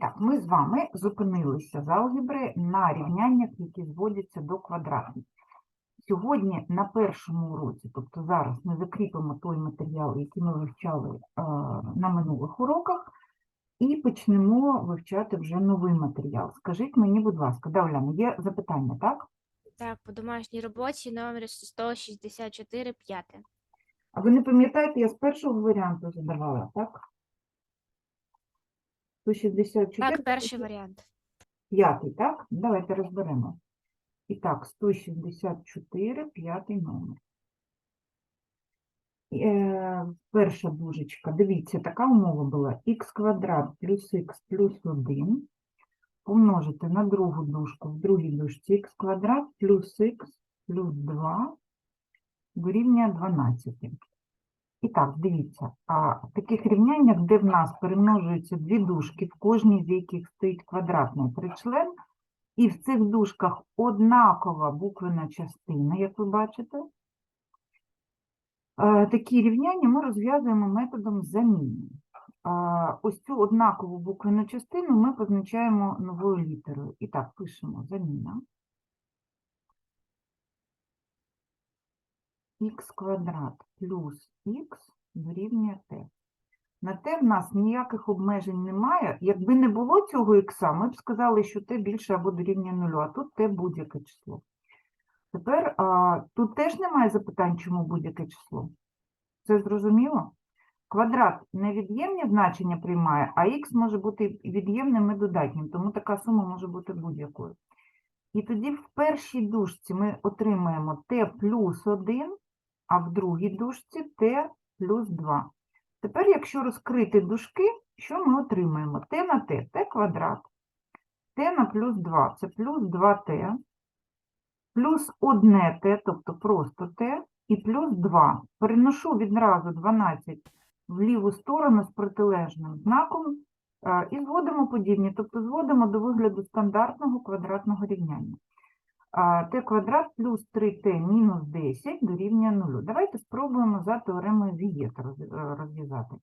так, ми з вами зупинилися з алгебри на рівняннях, які зводяться до квадратів. Сьогодні на першому уроці, тобто зараз ми закріпимо той матеріал, який ми вивчали е, на минулих уроках, і почнемо вивчати вже новий матеріал. Скажіть мені, будь ласка, да, Оляна, є запитання, так? Так, по домашній роботі номер 164 п'яте. А ви не пам'ятаєте, я з першого варіанту задавала, так? 164. Так, перший варіант. П'ятий, так? Давайте розберемо. І так, 164, п'ятий номер. Е, перша дужечка. Дивіться, така умова була. х квадрат плюс х плюс 1 помножити на другу дужку. В другій дужці х квадрат плюс х плюс 2 дорівнює 12. І так, дивіться, а в таких рівняннях, де в нас перемножуються дві дужки, в кожній з яких стоїть квадратний тричлен, і в цих дужках однакова буквена частина, як ви бачите, е, такі рівняння ми розв'язуємо методом заміни. А, Ось цю однакову буквену частину ми позначаємо новою літерою. І так, пишемо заміна. Х квадрат плюс х дорівнює t. На t в нас ніяких обмежень немає. Якби не було цього х, ми б сказали, що t більше або дорівнює нулю, а тут t будь-яке число. Тепер а, тут теж немає запитань, чому будь-яке число. Це зрозуміло? Квадрат невід'ємні значення приймає, а х може бути від'ємним і додатнім, тому така сума може бути будь-якою. І тоді в першій дужці ми отримаємо t плюс 1, а в другій дужці t плюс 2. Тепер, якщо розкрити дужки, що ми отримаємо? t на t – t квадрат, t на плюс 2 – це плюс 2t, плюс 1t, тобто просто t, і плюс 2. Переношу відразу 12 в ліву сторону з протилежним знаком е, і зводимо подібні, тобто зводимо до вигляду стандартного квадратного рівняння. T квадрат плюс 3t мінус 10 дорівнює 0. Давайте спробуємо за теоремою Вієта роз- е, розв'язати.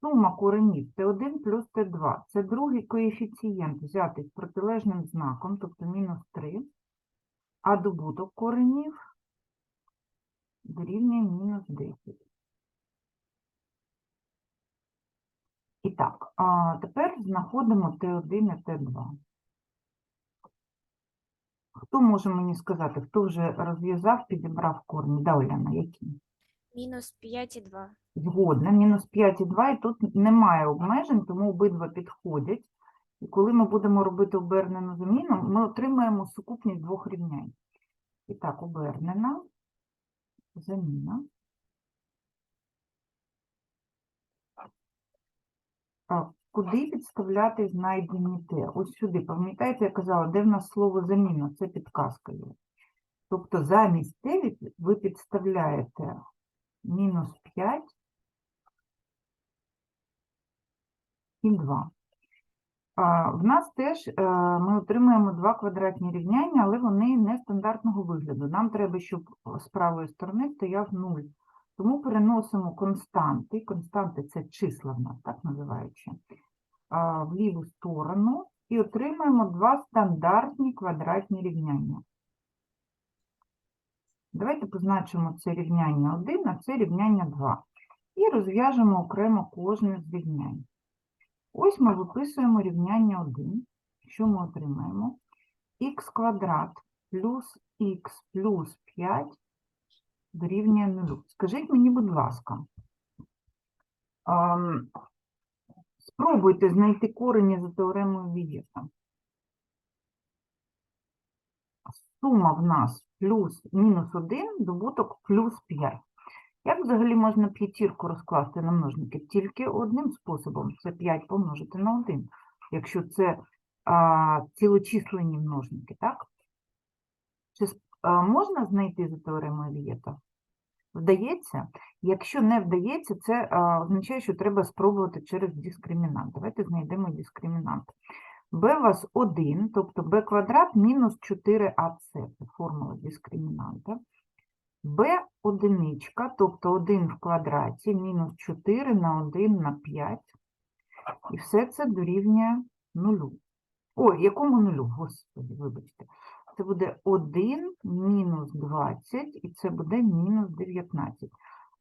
Сума коренів t1 плюс t2 – це другий коефіцієнт, взятий з протилежним знаком, тобто мінус 3, а добуток коренів дорівнює мінус 10. І так, тепер знаходимо t1 і t2. Хто може мені сказати, хто вже розв'язав, підібрав корні? Да, Оляна, які? Мінус 5 і 2. Згодна, мінус 5,2, і тут немає обмежень, тому обидва підходять. І коли ми будемо робити обернену заміну, ми отримаємо сукупність двох рівнянь. І так, обернена, заміна. А Куди підставляти знайдені те? Ось сюди. Пам'ятаєте, я казала, де в нас слово заміна? Це підказка є. Тобто замість те ви- підставляєте мінус 5 і 2. А, в нас теж е, ми отримуємо два квадратні рівняння, але вони не стандартного вигляду. Нам треба, щоб з правої сторони стояв 0. Тому переносимо константи. Константи це числа в нас, так називаючи, в ліву сторону і отримаємо два стандартні квадратні рівняння. Давайте позначимо це рівняння 1, а це рівняння 2. І розв'яжемо окремо кожне з рівнянь. Ось ми виписуємо рівняння 1. Що ми отримаємо? х квадрат плюс х плюс 5 дорівнює 0. Скажіть мені, будь ласка, спробуйте знайти корені за теоремою Вієта. Сума в нас плюс мінус 1, добуток плюс 5. Як взагалі можна п'ятірку розкласти на множники? Тільки одним способом – це 5 помножити на 1, якщо це а, цілочисленні множники, так? Можна знайти за теоремою Вієта? Вдається? Якщо не вдається, це означає, що треба спробувати через дискримінант. Давайте знайдемо дискримінант. b у вас 1, тобто b квадрат мінус 4ac, це формула дискримінанта. b одиничка, тобто 1 в квадраті, мінус 4 на 1 на 5. І все це дорівнює нулю. Ой, якому нулю? Господи, вибачте. Це буде 1 мінус 20, і це буде мінус 19.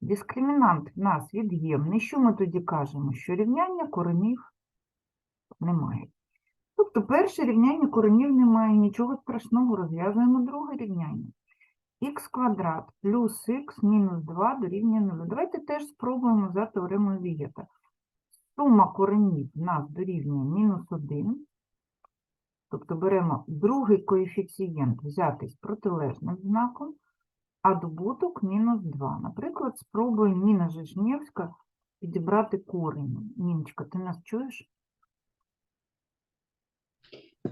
Дискримінант в нас від'ємний. Що ми тоді кажемо? Що рівняння коренів немає. Тобто перше рівняння коренів немає, нічого страшного, розв'язуємо друге рівняння. х квадрат плюс х мінус 2 дорівнює 0. Давайте теж спробуємо за теоремою Вієта. Сума коренів в нас дорівнює мінус 1. Тобто беремо другий коефіцієнт взятий з протилежним знаком, а добуток мінус 2. Наприклад, спробує Ніна Жижнєвська підібрати корені. Ніночка, ти нас чуєш?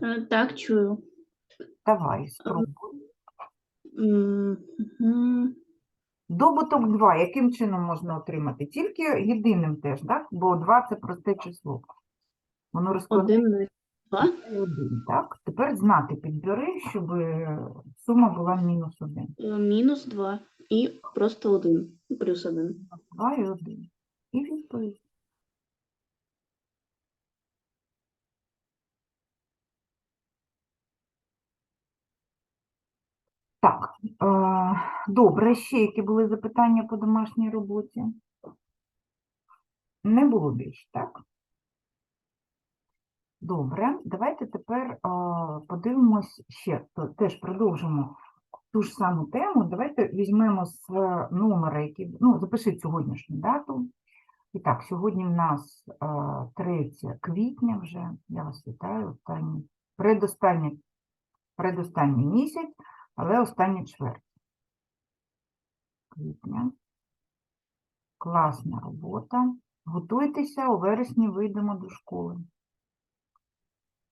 Е, Так, чую. Давай, спробуй. Добуток 2, яким чином можна отримати? Тільки єдиним теж, так? Бо 2 – це просте число. Воно розкладається Один 1, так? Тепер знаки підбери, щоб е, сума була мінус 1. Е, Мінус два і просто один. Плюс один. 2 і 1. І відповідь. Так, е, добре, ще які були запитання по домашній роботі? Не було більше, так? Добре, давайте тепер е, подивимось ще, то теж продовжимо ту ж саму тему. Давайте візьмемо з е, номера, який, ну, запишіть сьогоднішню дату. І так, сьогодні в нас е, 3 квітня вже, я вас вітаю, останній, предостанній, предостанній місяць, але остання чверть. Квітня. Класна робота. Готуйтеся, у вересні вийдемо до школи.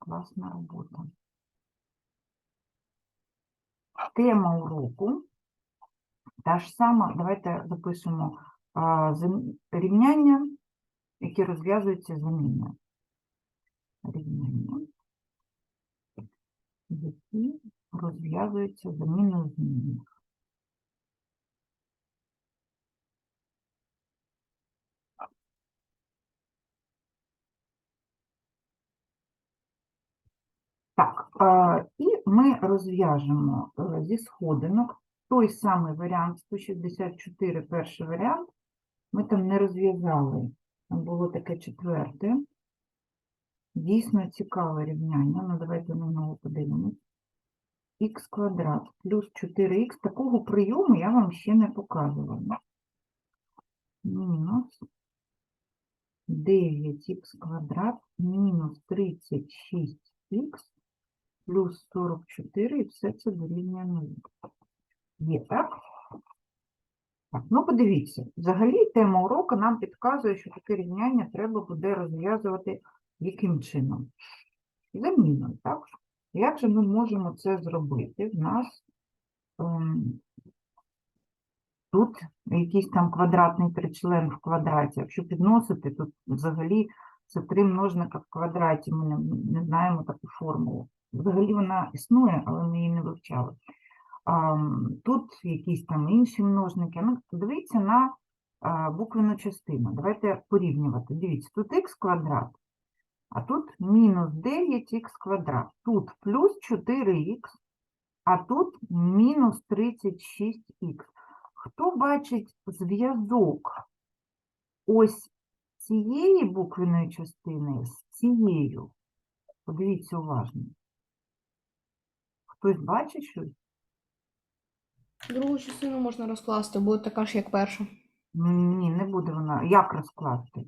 Класна робота. Тема уроку. Та ж сама, давайте зам- рівняння, які розв'язуються заміною. Рівняння, які розв'язуються заміною змінних. Так, е, і ми розв'яжемо е, зі сходинок той самий варіант 164, перший варіант. Ми там не розв'язали. Там було таке четверте. Дійсно цікаве рівняння. Ну, давайте на нього подивимось. х квадрат плюс 4х. Такого прийому я вам ще не показувала. Мінус 9х квадрат мінус 36х плюс 44, і все це дорівнює 0. Є, так? Так, ну подивіться, взагалі тема уроку нам підказує, що таке рівняння треба буде розв'язувати яким чином? Заміною, так? Як же ми можемо це зробити? В нас ем, тут якийсь там квадратний тричлен в квадраті. Якщо підносити, то взагалі це три множника в квадраті. Ми не, не знаємо таку формулу. Взагалі вона існує, але ми її не вивчали. Тут якісь там інші множники. Ну, дивіться на буквену частину. Давайте порівнювати. Дивіться, тут х квадрат, а тут мінус 9х квадрат. Тут плюс 4х, а тут мінус 36х. Хто бачить зв'язок ось цієї буквеної частини з цією? Подивіться уважно. Хтось бачить щось? Другу частину можна розкласти, буде така ж, як перша. Ні, не буде вона. Як розкласти?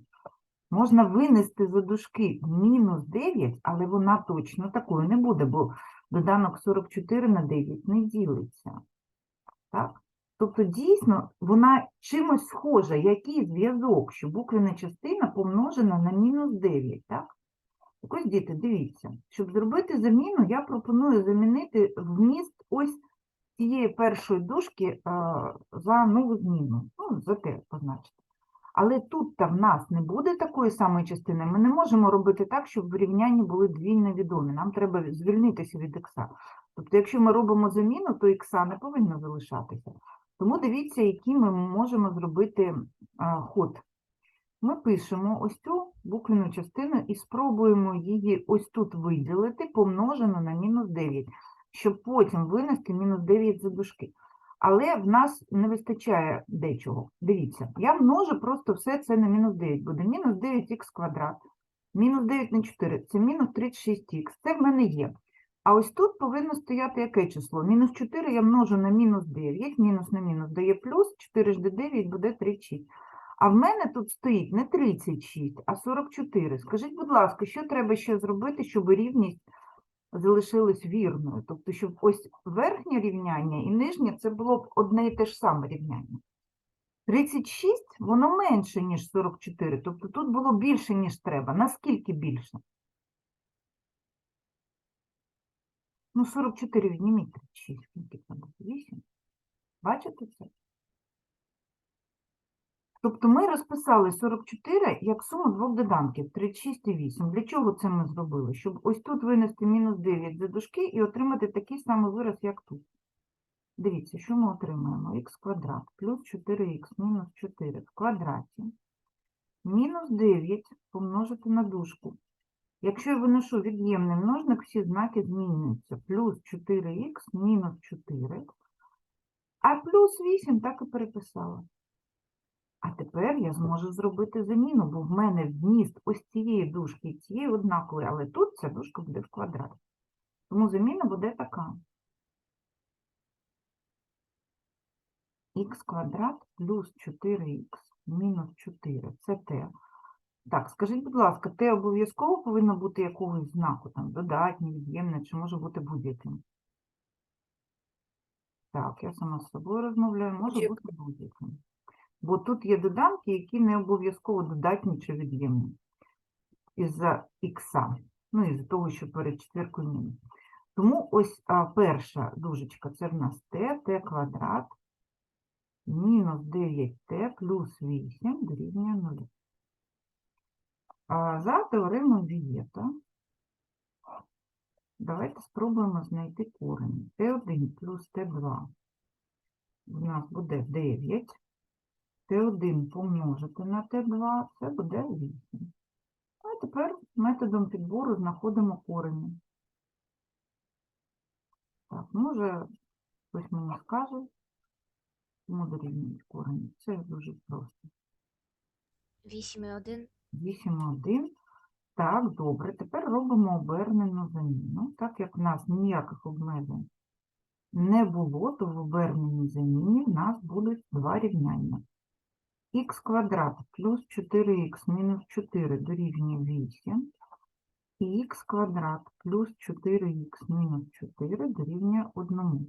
Можна винести за дужки мінус 9, але вона точно такою не буде, бо доданок 44 на 9 не ділиться. Так? Тобто, дійсно, вона чимось схожа. Який зв'язок, що буквена частина помножена на мінус 9, так? Так ось, діти, дивіться, щоб зробити заміну, я пропоную замінити вміст ось цієї першої дужки а, за нову зміну. Ну, за те позначити. Але тут та в нас не буде такої самої частини. Ми не можемо робити так, щоб в рівнянні були дві невідомі. Нам треба звільнитися від ікса. Тобто, якщо ми робимо заміну, то ікса не повинно залишатися. Тому дивіться, який ми можемо зробити а, ход. Ми пишемо ось цю буквену частину і спробуємо її ось тут виділити, помножену на мінус 9, щоб потім винести мінус 9 за дужки. Але в нас не вистачає дечого. Дивіться, я множу просто все це на мінус 9. Буде мінус 9х квадрат. Мінус 9 на 4 – це мінус 36х. Це в мене є. А ось тут повинно стояти яке число? Мінус 4 я множу на мінус 9, мінус на мінус дає плюс, 4 жди 9 буде 36. А в мене тут стоїть не 36, а 44. Скажіть, будь ласка, що треба ще зробити, щоб рівність залишилась вірною? Тобто, щоб ось верхнє рівняння і нижнє це було б одне і те ж саме рівняння. 36, воно менше, ніж 44, тобто тут було більше, ніж треба. Наскільки більше? Ну, 44 відніміть 36, скільки це буде? 8. Бачите це? Тобто ми розписали 44 як суму двох доданків 36 і 8. Для чого це ми зробили? Щоб ось тут винести мінус 9 за дужки і отримати такий самий вираз, як тут. Дивіться, що ми отримаємо? х квадрат плюс 4х мінус 4 в квадраті. Мінус 9 помножити на дужку. Якщо я виношу від'ємний множник, всі знаки змінюються. Плюс 4х мінус 4. А плюс 8 так і переписала. А тепер я зможу зробити заміну, бо в мене вміст ось цієї дужки і цієї однаковий, але тут ця дужка буде в квадраті. Тому заміна буде така. х квадрат плюс 4х мінус 4 – це t. Так, скажіть, будь ласка, t обов'язково повинно бути якогось знаку, там, додатнє, від'ємне, чи може бути будь-яким? Так, я сама з собою розмовляю, може бути будь-яким. Бо тут є доданки, які не обов'язково додатні чи від'ємні. Із-за ікса, ну, із-за того, що перед четвіркою мінус. Тому ось а, перша дужечка, це в нас t, t квадрат, мінус 9t плюс 8 дорівнює 0. А за теоремою Вієта давайте спробуємо знайти корені. Т1 плюс Т2 у нас буде 9. Т1 помножити на Т2, це буде 8. А тепер методом підбору знаходимо корені. Так, може, хтось мені скаже, чому дорівнюють корені. Це дуже просто. 8,1. 8,1. Так, добре. Тепер робимо обернену заміну. Так як в нас ніяких обмежень не було, то в оберненій заміні в нас будуть два рівняння. Х квадрат плюс 4х мінус 4 дорівнює 8. І х квадрат плюс 4х мінус 4 дорівнює 1.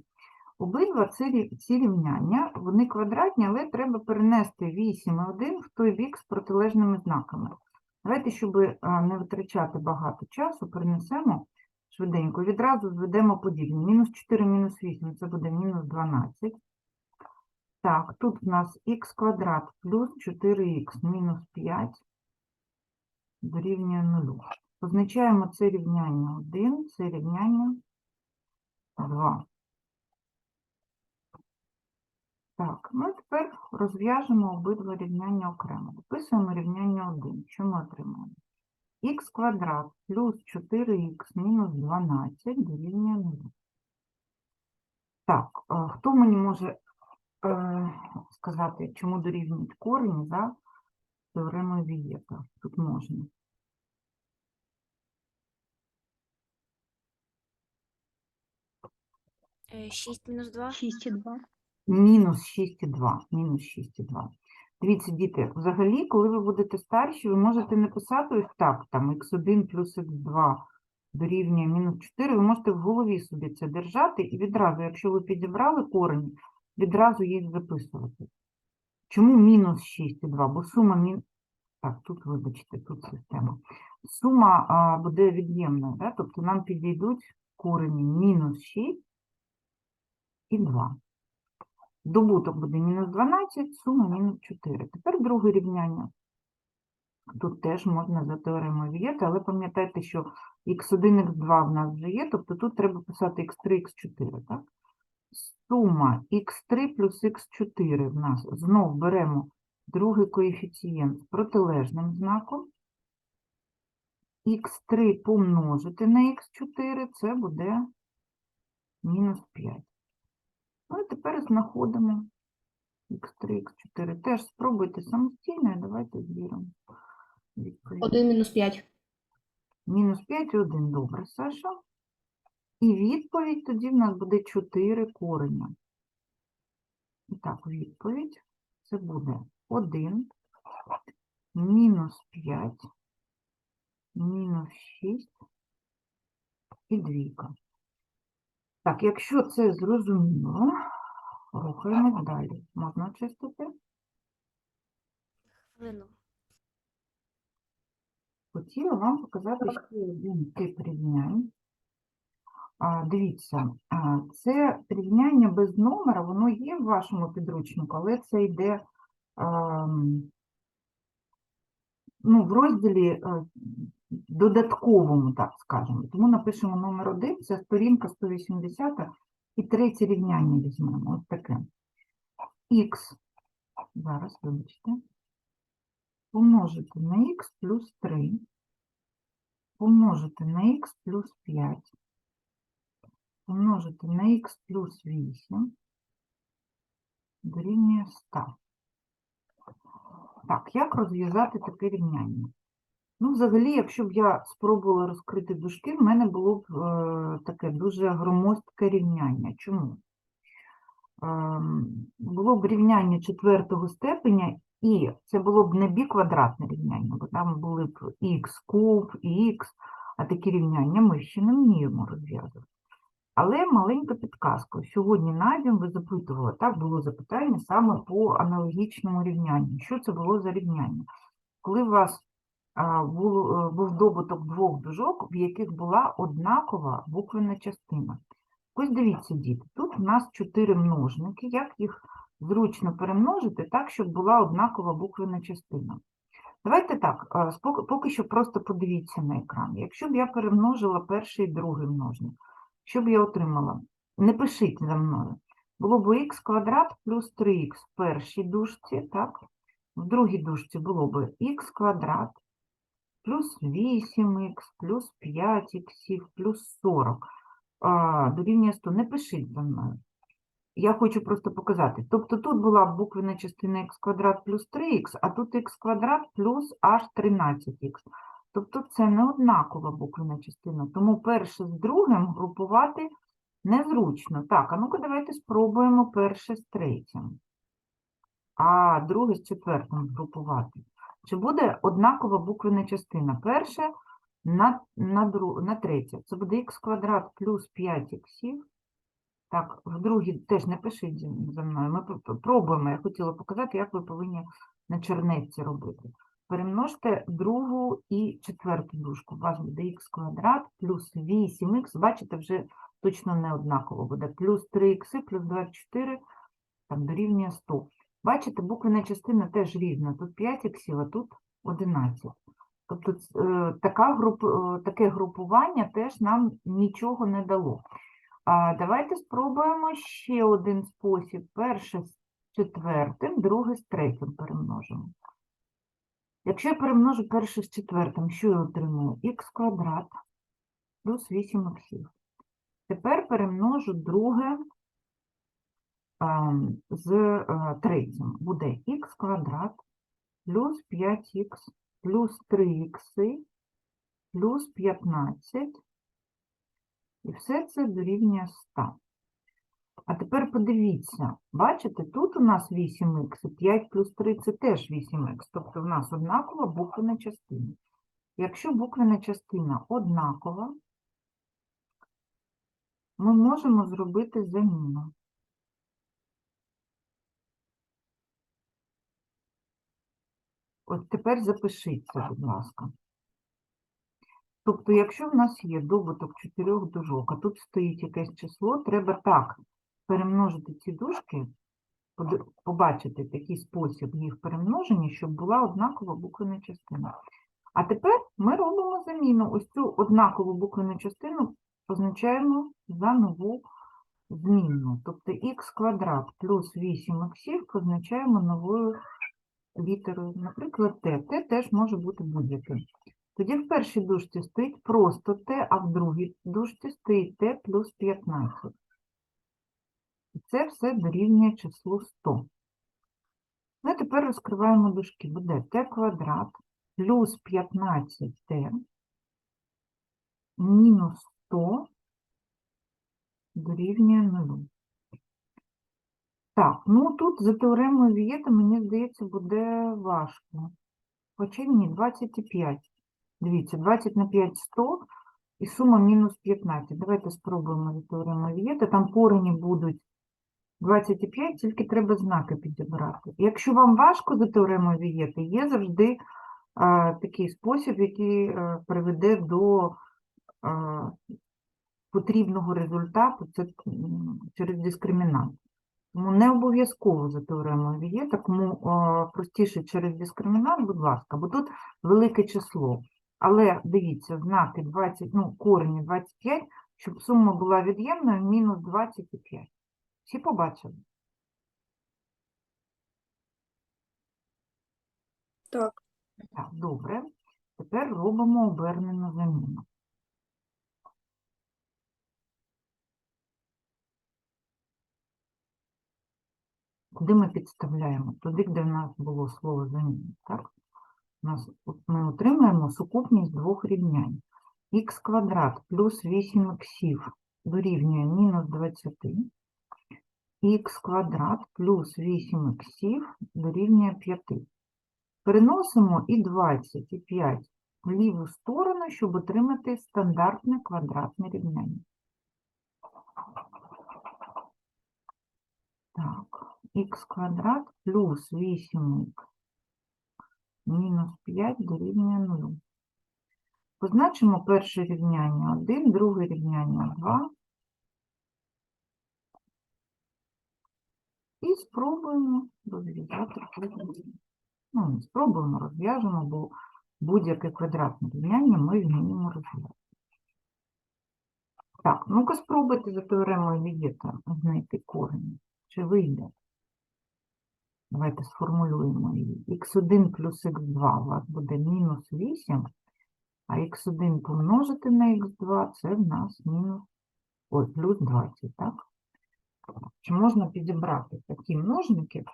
Обидва ці, рівняння, вони квадратні, але треба перенести 8 і 1 в той бік з протилежними знаками. Давайте, щоб не витрачати багато часу, перенесемо швиденько. Відразу зведемо подібні. Мінус 4 мінус 8 це буде мінус 12. Так, тут в нас х квадрат плюс 4х мінус 5 дорівнює 0. Позначаємо це рівняння 1, це рівняння 2. Так, ну тепер розв'яжемо обидва рівняння окремо. Дописуємо рівняння 1. Що ми отримаємо? х квадрат плюс 4х мінус 12 дорівнює 0. Так, е, хто мені може е, сказати, чому дорівнюють корені за теоремою Вієта? Тут можна. Е, 6 мінус 2. 6,2. Мінус 6,2. Мінус 6,2. Дивіться, діти, взагалі, коли ви будете старші, ви можете не писати ось так, там х1 плюс х2 дорівнює мінус 4, ви можете в голові собі це держати і відразу, якщо ви підібрали корені, відразу їх записувати. Чому мінус 6,2? Бо сума мін... Так, тут, вибачте, тут система. Сума а, буде від'ємною, да? тобто нам підійдуть корені мінус 6 і 2. Добуток буде мінус 12, сума мінус 4. Тепер друге рівняння. Тут теж можна за теоремою Вієта, але пам'ятайте, що х1, х2 в нас вже є, тобто тут треба писати х3, х4, так? Сума х3 плюс х4 в нас. Знов беремо другий коефіцієнт з протилежним знаком. х3 помножити на х4 це буде мінус 5. Ну і тепер знаходимо х3, х4. Теж спробуйте самостійно, і давайте звіримо. 1 мінус 5. Мінус 5 і 1. Добре, Саша. І відповідь тоді в нас буде 4 кореня. І так, відповідь це буде 1, мінус 5, мінус 6 і двійка. Так, якщо це зрозуміло, рухаємось далі. Можна чистити? Хвилину. Хотіла вам показати ще один тип рівнянь. Дивіться, це рівняння без номера, воно є в вашому підручнику, але це йде ну, в розділі е, додатковому, так скажемо. Тому напишемо номер один, це сторінка 180 і третє рівняння візьмемо. Ось таке. Х, зараз, вибачте, помножити на х плюс 3, помножити на х плюс 5, помножити на х плюс 8 дорівнює 100. Так, як розв'язати таке рівняння? Ну, взагалі, якщо б я спробувала розкрити дужки, в мене було б е, таке дуже громоздке рівняння. Чому? Ем, було б рівняння четвертого степеня, і це було б не біквадратне рівняння, бо там були б х куб і х, а такі рівняння ми ще не вміємо розв'язувати. Але маленька підказка. Сьогодні на дім ви запитували, так було запитання саме по аналогічному рівнянню. Що це було за рівняння? Коли у вас був, е, був добуток двох дужок, в яких була однакова буквена частина. Ось дивіться, діти, тут у нас чотири множники. Як їх зручно перемножити так, щоб була однакова буквена частина? Давайте так, е, поки що просто подивіться на екран. Якщо б я перемножила перший і другий множник, що б я отримала? Не пишіть за мною. Було б х квадрат плюс 3х в першій дужці, так? В другій дужці було б х квадрат плюс 8х, плюс 5х, плюс 40. А, дорівнює 100. Не пишіть за мною. Я хочу просто показати. Тобто тут була буквена частина х квадрат плюс 3х, а тут х квадрат плюс аж 13х. Тобто це не однакова буквена частина. Тому перше з другим групувати незручно. Так, а ну-ка давайте спробуємо перше з третім. А друге з четвертим згрупувати. Чи буде однакова буквена частина? Перше на, на, дру, на третє. Це буде х квадрат плюс 5 х. Так, в другій теж не пишіть за мною. Ми пр- пр- пробуємо. Я хотіла показати, як ви повинні на чернетці робити. Перемножте другу і четверту дужку. У вас буде х квадрат плюс 8х. Бачите, вже точно не однаково буде. Плюс 3х плюс 24 там дорівнює 100. Бачите, буквена частина теж різна. Тут 5 іксів, а тут 11. Тобто е, така груп, е, таке групування теж нам нічого не дало. А давайте спробуємо ще один спосіб. Перше з четвертим, друге з третім перемножимо. Якщо я перемножу перше з четвертим, що я отримую? х квадрат плюс 8 х. Тепер перемножу друге з е, третім. Буде х квадрат плюс 5х плюс 3х плюс 15. І все це дорівнює 100. А тепер подивіться, бачите, тут у нас 8х, і 5 плюс 3 це теж 8х. Тобто в нас однакова буквена частина. Якщо буквена частина однакова, ми можемо зробити заміну. От тепер запишіться, будь ласка. Тобто, якщо в нас є добуток чотирьох дужок, а тут стоїть якесь число, треба так перемножити ці дужки, побачити такий спосіб їх перемноження, щоб була однакова буквена частина. А тепер ми робимо заміну. Ось цю однакову буквену частину позначаємо за нову змінну. Тобто х квадрат плюс 8 х позначаємо новою літерою, наприклад, Т. Т теж може бути будь-яким. Тоді в першій дужці стоїть просто Т, а в другій дужці стоїть Т плюс 15. Це все дорівнює числу 100. Ну, і тепер розкриваємо дужки. Буде Т квадрат плюс 15Т мінус 100 дорівнює 0. Так, ну тут за теоремою Вієта, мені здається, буде важко. Хоча ні, 25. Дивіться, 20 на 5 – 100, і сума мінус 15. Давайте спробуємо за теоремою Вієта. Там корені будуть 25, тільки треба знаки підібрати. Якщо вам важко за теоремою Вієта, є завжди а, такий спосіб, який е, приведе до а, потрібного результату, це через дискримінант. Тому не обов'язково за теоремою Вієта, кому а, простіше через дискримінант, будь ласка, бо тут велике число. Але дивіться, знаки 20, ну, корені 25, щоб сума була від'ємною, мінус 25. Всі побачили? Так. Так, добре. Тепер робимо обернену заміну. Куди ми підставляємо? Туди, де в нас було слово заміна, так? У нас, ми отримаємо сукупність двох рівнянь. х квадрат плюс 8 х дорівнює мінус 20. Х квадрат плюс 8 х дорівнює 5. Переносимо і 20, і 5 в ліву сторону, щоб отримати стандартне квадратне рівняння. Так, х квадрат плюс 8х мінус 5 дорівнює 0. Позначимо перше рівняння 1, друге рівняння 2. І спробуємо розв'язати. Ну, не спробуємо, розв'яжемо, бо будь-яке квадратне рівняння ми вміємо розв'язати. Так, ну-ка спробуйте за теоремою Вієта знайти корені. Чи вийде? Давайте сформулюємо її. х1 плюс х2 у вас буде мінус 8, а х1 помножити на х2 це в нас мінус, ой, плюс 20, так? Чи можна підібрати такі множники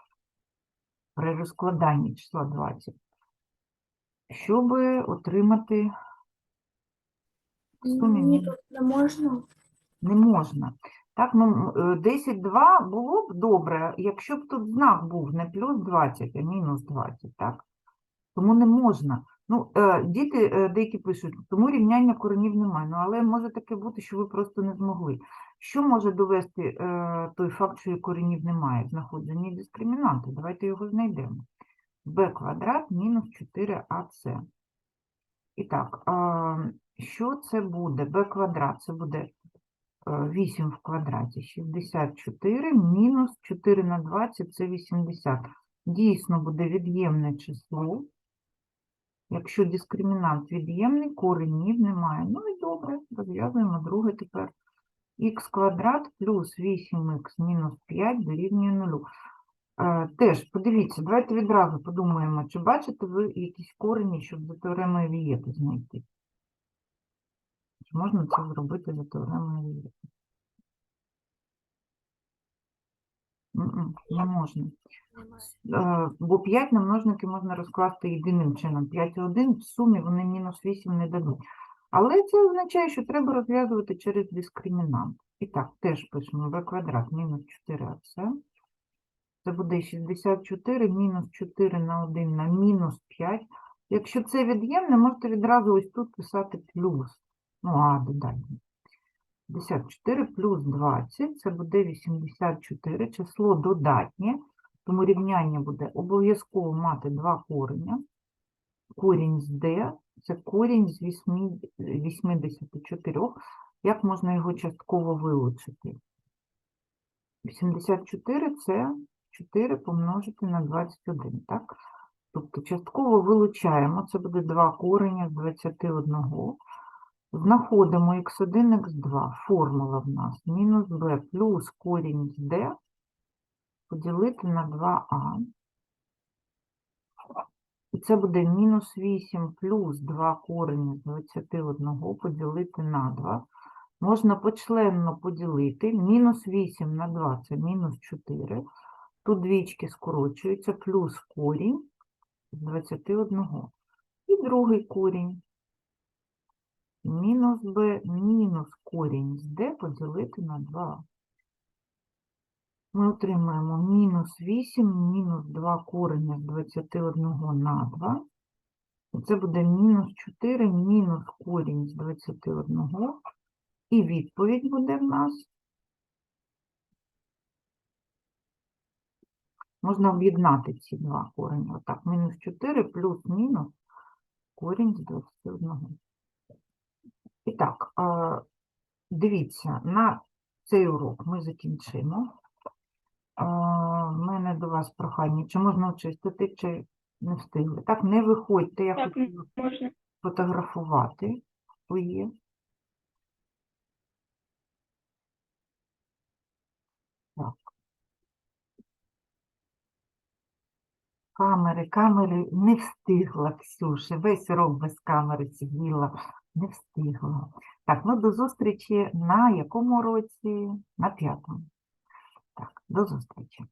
при розкладанні числа 20, щоб отримати сумі Ні, тут не можна. не можна. Так, ну, м, е, 10,2 було б добре, якщо б тут знак був не плюс 20, а мінус 20, так? Тому не можна. Ну, е, діти е, деякі пишуть, тому рівняння коренів немає. Ну, але може таке бути, що ви просто не змогли. Що може довести е, той факт, що коренів немає? Знаходження дискримінанту. Давайте його знайдемо. b квадрат мінус 4ac. І так, що це буде? b квадрат це буде е, 8 в квадраті, 64 мінус 4 на 20 це 80. Дійсно буде від'ємне число. Якщо дискримінант від'ємний, коренів немає. Ну і добре, розв'язуємо друге тепер. х квадрат плюс 8х мінус 5 дорівнює 0. Е, Теж, подивіться, давайте відразу подумаємо, чи бачите ви якісь корені, щоб за теоремою Вієти знайти. Чи можна це зробити за теоремою Вієти? Не можна. Е, бо 5 на множники можна розкласти єдиним чином. 5 і 1 в сумі вони мінус 8 не дадуть. Але це означає, що треба розв'язувати через дискримінант. І так, теж пишемо v квадрат мінус 4ac. Це буде 64 мінус 4 на 1 на мінус 5. Якщо це від'ємне, можете відразу ось тут писати плюс. Ну, а додати. 54 плюс 20, це буде 84, число додатнє. Тому рівняння буде обов'язково мати два кореня. Корінь з d – це корінь з 84. Як можна його частково вилучити? 84 – це 4 помножити на 21, так? Тобто частково вилучаємо, це буде два корення з 21. Знаходимо х1, х2. Формула в нас мінус b плюс корінь з d поділити на 2а. І це буде мінус 8 плюс 2 корені з 21 поділити на 2. Можна почленно поділити. Мінус 8 на 2 це мінус 4. Тут двічки скорочуються, плюс корінь з 21. І другий корінь. Мінус b мінус корінь з d поділити на 2. Ми отримаємо мінус 8, мінус 2 корення з 21 на 2. І Це буде мінус 4, мінус корінь з 21. І відповідь буде в нас. Можна об'єднати ці два корені. Отак, мінус 4 плюс мінус корінь з 21. І так, е, дивіться, на цей урок ми закінчимо. У мене до вас прохання, чи можна очистити, чи не встигли. Так, не виходьте, я Так, хотіла Можна. фотографувати своє. Так. Камери, камери не встигла, Ксюша. Весь урок без камери сиділа, не встигла. Так, ну до зустрічі на якому році? На п'ятому. Так, до зустрічі.